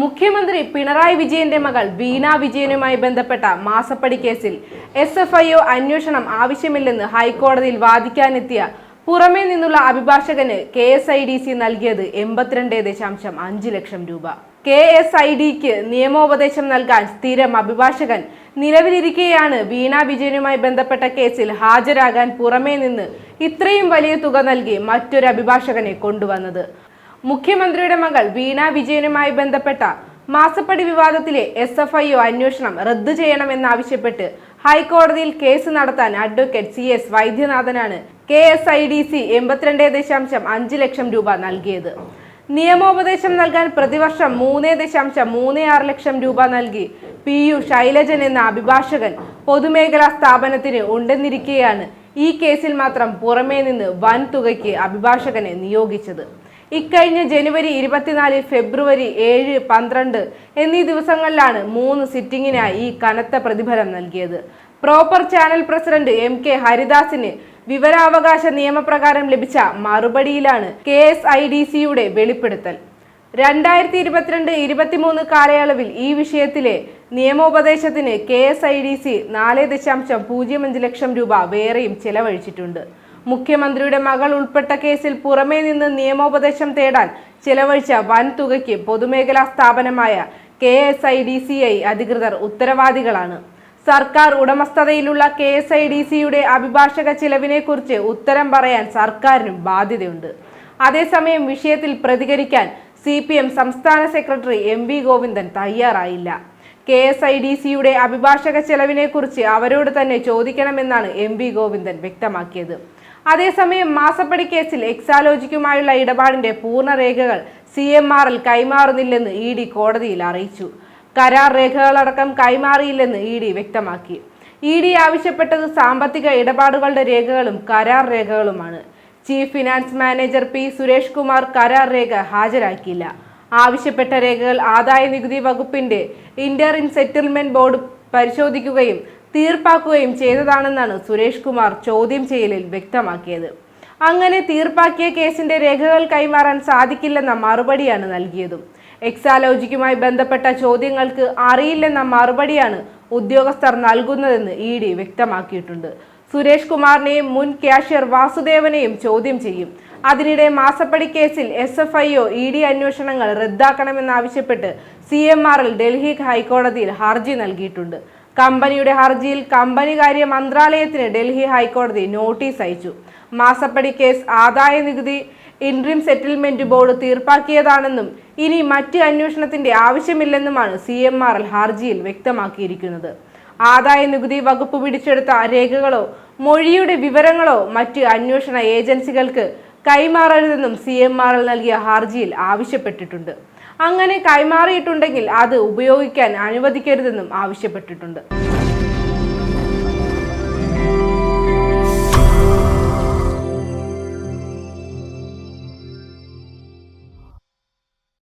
മുഖ്യമന്ത്രി പിണറായി വിജയന്റെ മകൾ വീണ വിജയനുമായി ബന്ധപ്പെട്ട മാസപ്പടി കേസിൽ എസ് എഫ് ഐ ഒ അന്വേഷണം ആവശ്യമില്ലെന്ന് ഹൈക്കോടതിയിൽ വാദിക്കാനെത്തിയ പുറമേ നിന്നുള്ള അഭിഭാഷകന് K S I D C നൽകിയത് എൺപത്തിരണ്ട് ദശാംശം അഞ്ച് ലക്ഷം രൂപ. കെ എസ് ഐ ഡിക്ക് നിയമോപദേശം നൽകാൻ സ്ഥിരം അഭിഭാഷകൻ നിലവിലിരിക്കെയാണ് വീണ വിജയനുമായി ബന്ധപ്പെട്ട കേസിൽ ഹാജരാകാൻ പുറമേ നിന്ന് ഇത്രയും വലിയ തുക നൽകി മറ്റൊരു അഭിഭാഷകനെ കൊണ്ടുവന്നത്. മുഖ്യമന്ത്രിയുടെ മകൾ വീണ വിജയനുമായി ബന്ധപ്പെട്ട മാസപ്പടി വിവാദത്തിലെ എസ് എഫ് ഐ ഒ അന്വേഷണം റദ്ദു ചെയ്യണമെന്നാവശ്യപ്പെട്ട് ഹൈക്കോടതിയിൽ കേസ് നടത്താൻ advocate C S വൈദ്യനാഥനാണ് K S I D C എൺപത്തിരണ്ട് ദശാംശം അഞ്ച് ലക്ഷം രൂപ നൽകിയത്. നിയമോപദേശം നൽകാൻ പ്രതിവർഷം മൂന്ന് ദശാംശം മൂന്ന് ആറ് ലക്ഷം രൂപ നൽകി പി യു ശൈലജൻ എന്ന അഭിഭാഷകൻ പൊതുമേഖലാ സ്ഥാപനത്തിന് ഉണ്ടെന്നിരിക്കെയാണ് ഈ കേസിൽ മാത്രം പുറമേ നിന്ന് വൻ തുകയ്ക്ക് അഭിഭാഷകനെ നിയോഗിച്ചത്. ഇക്കഴിഞ്ഞ ജനുവരി ഇരുപത്തിനാല് ഫെബ്രുവരി ഏഴ് പന്ത്രണ്ട് എന്നീ ദിവസങ്ങളിലാണ് മൂന്ന് സിറ്റിംഗിനായി ഈ കനത്ത പ്രതിഫലം നൽകിയത്. Proper Channel president M K ഹരിദാസിന് വിവരാവകാശ നിയമപ്രകാരം ലഭിച്ച മറുപടിയിലാണ് കെ എസ് ഐ ഡി സിയുടെ വെളിപ്പെടുത്തൽ. രണ്ടായിരത്തി ഇരുപത്തിരണ്ട് ഇരുപത്തിമൂന്ന് കാലയളവിൽ ഈ വിഷയത്തിലെ നിയമോപദേശത്തിന് K S I D C നാല് ദശാംശം പൂജ്യം അഞ്ച് ലക്ഷം രൂപ വേറെയും ചെലവഴിച്ചിട്ടുണ്ട്. മുഖ്യമന്ത്രിയുടെ മകൾ ഉൾപ്പെട്ട കേസിൽ പുറമേ നിന്ന് നിയമോപദേശം തേടാൻ ചിലവഴിച്ച വൻ തുകയ്ക്ക് പൊതുമേഖലാ സ്ഥാപനമായ K S I D C I അധികൃതർ ഉത്തരവാദികളാണ്. സർക്കാർ ഉടമസ്ഥതയിലുള്ള കെ എസ് ഐ ഡി സിയുടെ അഭിഭാഷക ചിലവിനെക്കുറിച്ച് ഉത്തരം പറയാൻ സർക്കാരിനും ബാധ്യതയുണ്ട്. അതേസമയം വിഷയത്തിൽ പ്രതികരിക്കാൻ സി പി എം സംസ്ഥാന സെക്രട്ടറി എം വി ഗോവിന്ദൻ തയ്യാറായില്ല. കെ എസ് ഐ ഡി സിയുടെ അഭിഭാഷക ചെലവിനെക്കുറിച്ച് അവരോട് തന്നെ ചോദിക്കണമെന്നാണ് എം വി ഗോവിന്ദൻ വ്യക്തമാക്കിയത്. അതേസമയം മാസപ്പടി കേസിൽ എക്സാലോജിക്കുമായുള്ള ഇടപാടിന്റെ പൂർണ രേഖകൾ സി എം ആറിൽ കൈമാറുന്നില്ലെന്ന് ഇ ഡി കോടതിയിൽ അറിയിച്ചു. കരാർ രേഖകളടക്കം കൈമാറിയില്ലെന്ന് ഇ ഡി വ്യക്തമാക്കി. ഇ ഡി ആവശ്യപ്പെട്ടത് സാമ്പത്തിക ഇടപാടുകളുടെ രേഖകളും കരാർ രേഖകളുമാണ്. Chief finance manager P Suresh Kumar കരാർ രേഖ ഹാജരാക്കിയില്ല. ആവശ്യപ്പെട്ട രേഖകൾ ആദായ നികുതി വകുപ്പിന്റെ ഇന്റർ ഇൻ സെറ്റിൽമെന്റ് ബോർഡ് പരിശോധിക്കുകയും തീർപ്പാക്കുകയും ചെയ്തതാണെന്നാണ് സുരേഷ് കുമാർ ചോദ്യം ചെയ്യലിൽ വ്യക്തമാക്കിയത്. അങ്ങനെ തീർപ്പാക്കിയ കേസിന്റെ രേഖകൾ കൈമാറാൻ സാധിക്കില്ലെന്ന മറുപടിയാണ് നൽകിയതും. എക്സാലോജിക്കുമായി ബന്ധപ്പെട്ട ചോദ്യങ്ങൾക്ക് അറിയില്ലെന്ന മറുപടിയാണ് ഉദ്യോഗസ്ഥർ നൽകുന്നതെന്ന് ഇ ഡി വ്യക്തമാക്കിയിട്ടുണ്ട്. സുരേഷ് കുമാറിനെയും മുൻ ക്യാഷ്യർ വാസുദേവനെയും ചോദ്യം ചെയ്യും. അതിനിടെ മാസപ്പടി കേസിൽ S F I O E D അന്വേഷണങ്ങൾ റദ്ദാക്കണമെന്നാവശ്യപ്പെട്ട് C M R L Delhi ഹൈക്കോടതിയിൽ ഹർജി നൽകിയിട്ടുണ്ട്. കമ്പനിയുടെ ഹർജിയിൽ കമ്പനി കാര്യ മന്ത്രാലയത്തിന് ഡൽഹി ഹൈക്കോടതി നോട്ടീസ് അയച്ചു. മാസപ്പടി കേസ് ആദായ നികുതി ഇൻട്രീം സെറ്റിൽമെന്റ് ബോർഡ് തീർപ്പാക്കിയതാണെന്നും ഇനി മറ്റ് അന്വേഷണത്തിന്റെ ആവശ്യമില്ലെന്നുമാണ് സി എം ആർ എൽ ഹർജിയിൽ വ്യക്തമാക്കിയിരിക്കുന്നത്. ആദായ നികുതി വകുപ്പ് പിടിച്ചെടുത്ത രേഖകളോ മൊഴിയുടെ വിവരങ്ങളോ മറ്റ് അന്വേഷണ ഏജൻസികൾക്ക് കൈമാറരുതെന്നും സി എം ആർ എൽ നൽകിയ ഹർജിയിൽ ആവശ്യപ്പെട്ടിട്ടുണ്ട്. അങ്ങനെ കൈമാറിയിട്ടുണ്ടെങ്കിൽ അത് ഉപയോഗിക്കാൻ അനുവദിക്കരുതെന്നും ആവശ്യപ്പെട്ടിട്ടുണ്ട്.